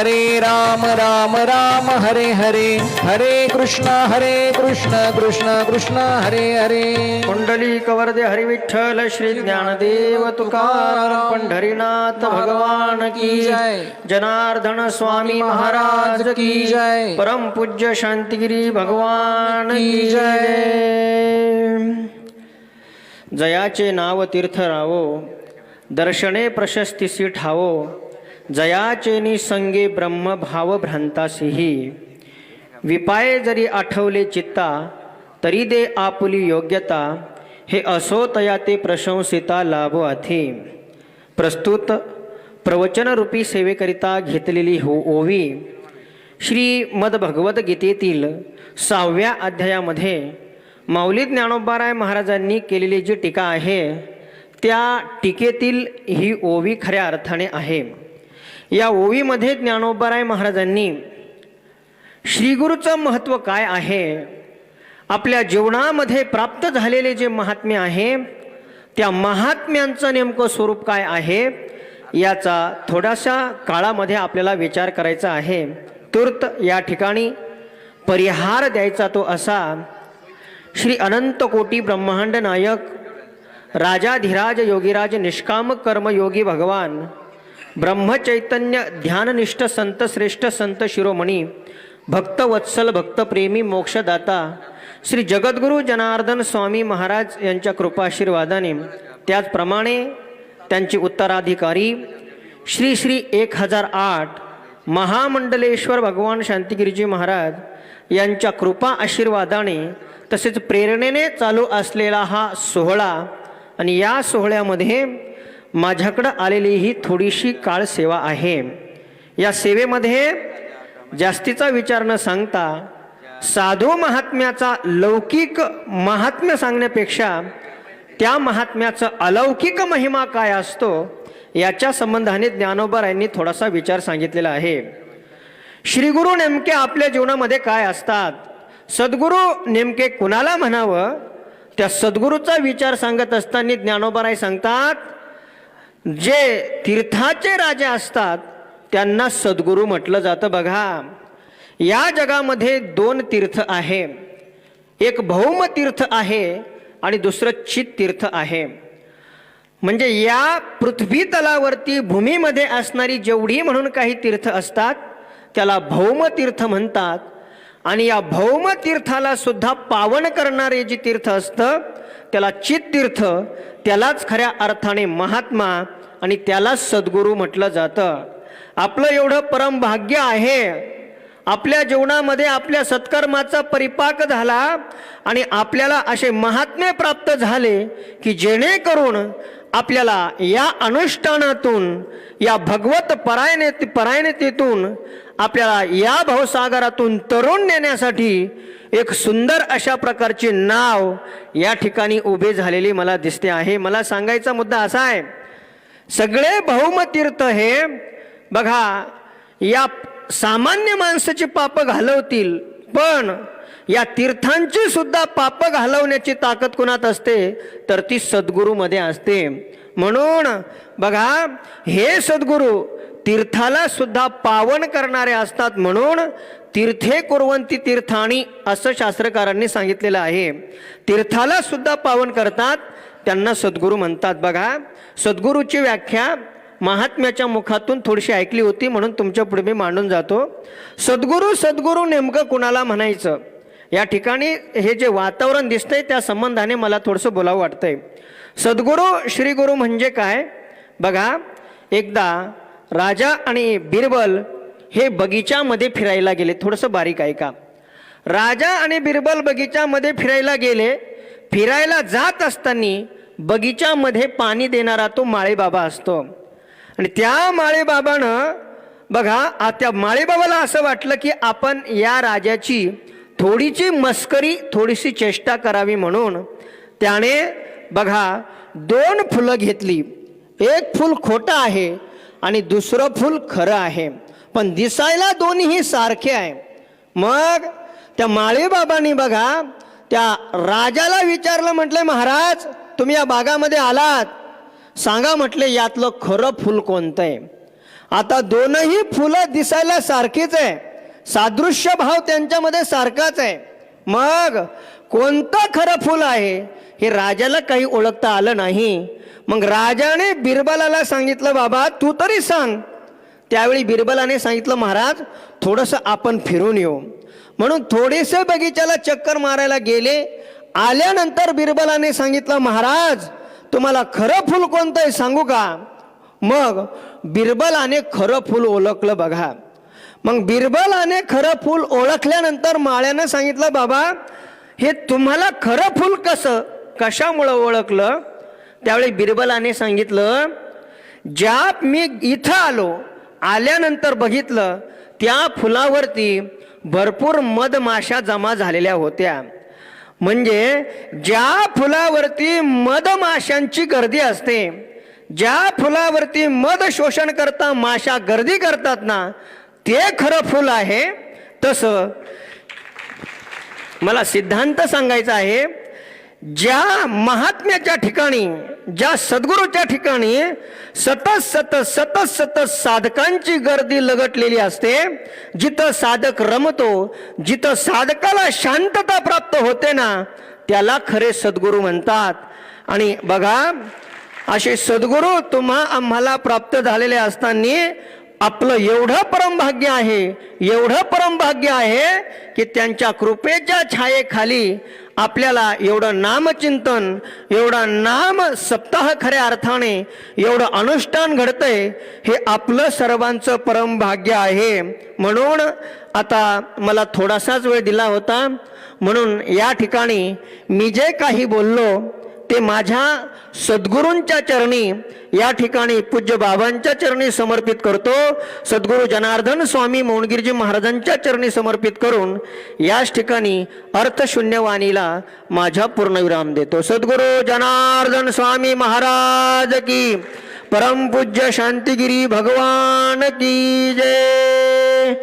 हरे राम राम राम हरे हरे हरे कृष्ण हरे कृष्ण कृष्ण कृष्ण हरे हरे कुंडली कवरदे हरी विठ्ठल श्री ज्ञानदेव तुकाराम पंढरीनाथ भगवान की जय. जनार्दन स्वामी महाराज की जय. परम पूज्य शांतिगिरी भगवान की जय. जय जयाचे नाव तीर्थ रावो दर्शने प्रशस्तीसी ठावो जयाचे संगे ब्रह्म भाव भ्रांतासिही विपाये जरी आठवले चित्ता तरी दे आपुली योग्यता हे असो तया ते प्रशंसिता लाभ अथी प्रस्तुत प्रवचनरूपी सेवेकरिता घेतलेली हो ओवी श्री मदभगवद्गीतेतील सहाव्या अध्यायामध्ये माऊली ज्ञानोबाराय महाराजांनी केलेली जी टीका आहे त्या टीकेतील ही ओवी खऱ्या अर्थाने आहे. या ओवीमध्ये ज्ञानोबराय महाराजांनी श्रीगुरूचं महत्त्व काय आहे आपल्या जीवनामध्ये प्राप्त झालेले जे महात्म्य आहे त्या महात्म्यांचं नेमकं स्वरूप काय आहे याचा थोड्याशा काळामध्ये आपल्याला विचार करायचा आहे. तूर्त या ठिकाणी परिहार द्यायचा तो असा श्री अनंत कोटी ब्रह्मांड नायक राजाधिराज योगीराज निष्काम कर्मयोगी भगवान ब्रह्मचैतन्य ध्याननिष्ठ संत श्रेष्ठ संत शिरोमणी भक्त वत्सल भक्त प्रेमी मोक्षदाता श्री जगद्गुरू जनार्दन स्वामी महाराज यांच्या कृपाशीर्वादाने त्याचप्रमाणे त्यांचे उत्तराधिकारी श्री श्री एक हजार आठ महामंडलेश्वर भगवान शांतिगिरीजी महाराज यांच्या कृपा आशीर्वादाने तसेच प्रेरणेने चालू असलेला हा सोहळा आणि या सोहळ्यामध्ये माझ्याकडं आलेली ही थोडीशी काळ सेवा आहे. या सेवेमध्ये जास्तीचा विचार न सांगता साधू महात्म्याचा लौकिक महात्म्य सांगण्यापेक्षा त्या महात्म्याचं अलौकिक महिमा काय असतो याच्या संबंधाने ज्ञानोबा यांनी थोडासा विचार सांगितलेला आहे. श्रीगुरु नेमके आपल्या जीवनामध्ये काय असतात? सद्गुरू नेमके कुणाला म्हणावं? त्या सद्गुरूचा विचार सांगत असताना ज्ञानोबराय सांगतात जे तीर्थाचे राजे असतात त्यांना सद्गुरू म्हटलं जातं बघा. या जगामध्ये दोन तीर्थ आहे. एक भौम तीर्थ आहे आणि दुसरं चित तीर्थ आहे. म्हणजे या पृथ्वी तलावरती भूमीमध्ये असणारी जेवढी म्हणून काही तीर्थ असतात त्याला भौम तीर्थ म्हणतात. आणि या भौम तीर्थाला सुद्धा पावन करणारे जे तीर्थ असतं त्याला चित तीर्थ त्यालाच खऱ्या अर्थाने महात्मा आणि त्यालाच सद्गुरू म्हटलं जातं. आपलं एवढं परम भाग्य आहे. आपल्या जीवनामध्ये आपल्या सत्कर्माचा परिपाक झाला आणि आपल्याला असे महात्म्य प्राप्त झाले की जेणेकरून आपल्याला या अनुष्ठानातून या भगवत परायणे परायणतेतून आपल्याला या भावसागरातून तरुण नेण्यासाठी एक सुंदर अशा प्रकारचे नाव या ठिकाणी उभे झालेली मला दिसते आहे. मला सांगायचा मुद्दा असा आहे सगळे भौमतीर्थ हे बघा या सामान्य माणसाची पापं घालवतील पण या तीर्थांची सुद्धा पापं घालवण्याची ताकद कुणात असते? तर ती सद्गुरूमध्ये असते. म्हणून बघा हे सद्गुरू तीर्थाला सुद्धा पावन करणारे असतात म्हणून तीर्थे कुरवंती तीर्थाणी असं शास्त्रकारांनी सांगितलेलं आहे. तीर्थाला सुद्धा पावन करतात त्यांना सद्गुरू म्हणतात. बघा सद्गुरूची व्याख्या महात्म्याच्या मुखातून थोडीशी ऐकली होती म्हणून तुमच्यापुढे मी मांडून जातो. सद्गुरू सद्गुरू नेमकं कुणाला म्हणायचं? या ठिकाणी हे जे वातावरण दिसतंय त्या संबंधाने मला थोडंसं बोलावं वाटतंय. सद्गुरू श्रीगुरू म्हणजे काय? बघा एकदा राजा आणि बिरबल हे बगीच्यामध्ये फिरायला गेले. थोडंसं बारीक ऐका राजा आणि बिरबल बगीच्यामध्ये फिरायला गेले. फिरायला जात असताना बगीच्यामध्ये पाणी देणारा तो माळेबाबा असतो. आणि त्या माळेबाबानं बघा त्या माळेबाबाला असं वाटलं की आपण या राजाची थोडीशी मस्करी थोडीशी चेष्टा करावी म्हणून त्याने बघा दोन फुलं घेतली. एक फूल खोटं आहे आणि दुसरं फूल खरं आहे. पण दिसायला दोन्हीही सारखे आहे. मग त्या माळीबाबांनी बघा त्या राजाला विचारलं म्हटलं महाराज तुम्ही या बागामध्ये आलात. सांगा म्हटले यातलं खरं फूल कोणतं आहे? आता दोनही फुलं दिसायला सारखीच आहे. सादृश्य भाव त्यांच्यामध्ये सारखाच आहे. मग कोणतं खरं फुल आहे हे राजाला काही ओळखता आलं नाही. मग राजाने बिरबलाला सांगितलं बाबा तू तरी सांग. त्यावेळी बिरबलाने सांगितलं महाराज थोडंसं आपण फिरून येऊ. म्हणून थोडेसे बगीच्याला चक्कर मारायला गेले. आल्यानंतर बिरबलाने सांगितलं महाराज तुम्हाला खरं फुल कोणतं आहे सांगू का? मग बिरबलाने खरं फूल ओळखलं बघा. मग बिरबलाने खरं फूल ओळखल्यानंतर माळ्यानं सांगितलं बाबा हे तुम्हाला खरं फूल कसं कशामुळं ओळखलं? त्यावेळी बिरबलाने सांगितलं ज्या मी इथं आलो आल्यानंतर बघितलं त्या फुलावरती भरपूर मधमाशा जमा झालेल्या होत्या. म्हणजे ज्या फुलावरती मधमाशांची गर्दी असते ज्या फुलावरती मध शोषण करता माशा गर्दी करतात ना ते खरं फुल आहे तसं मला सिद्धांत सांगायचा आहे ज्या महात्म्याच्या ठिकाणी ज्या सद्गुरूच्या ठिकाणी सतत सतत सतत सतत साधकांची गर्दी लगटलेली असते जिथं साधक रमतो जिथं साधकाला शांतता प्राप्त होते ना त्याला खरे सद्गुरू म्हणतात. आणि बघा असे सद्गुरू तुम्हा आम्हाला प्राप्त झालेले असताना आपलं एवढं परमभाग्य आहे एवढं परमभाग्य आहे की त्यांच्या कृपेच्या छायेखाली आपल्याला एवढं नामचिंतन एवढं नाम सप्ताह खऱ्या अर्थाने एवढं अनुष्ठान घडतंय हे आपलं सर्वांचं परमभाग्य आहे. म्हणून आता मला थोडासाच वेळ दिला होता. म्हणून या ठिकाणी मी जे काही बोललो ते माझ्या सद्गुरूंच्या चरणी या ठिकाणी पूज्य बाबांच्या चरणी समर्पित करतो. सद्गुरू जनार्दन स्वामी मोहनगिरीजी महाराजांच्या चरणी समर्पित करून याच ठिकाणी अर्थशून्यवाणीला माझा पूर्णविराम देतो. सद्गुरू जनार्दन स्वामी महाराज की परमपूज्य शांतिगिरी भगवान की जय.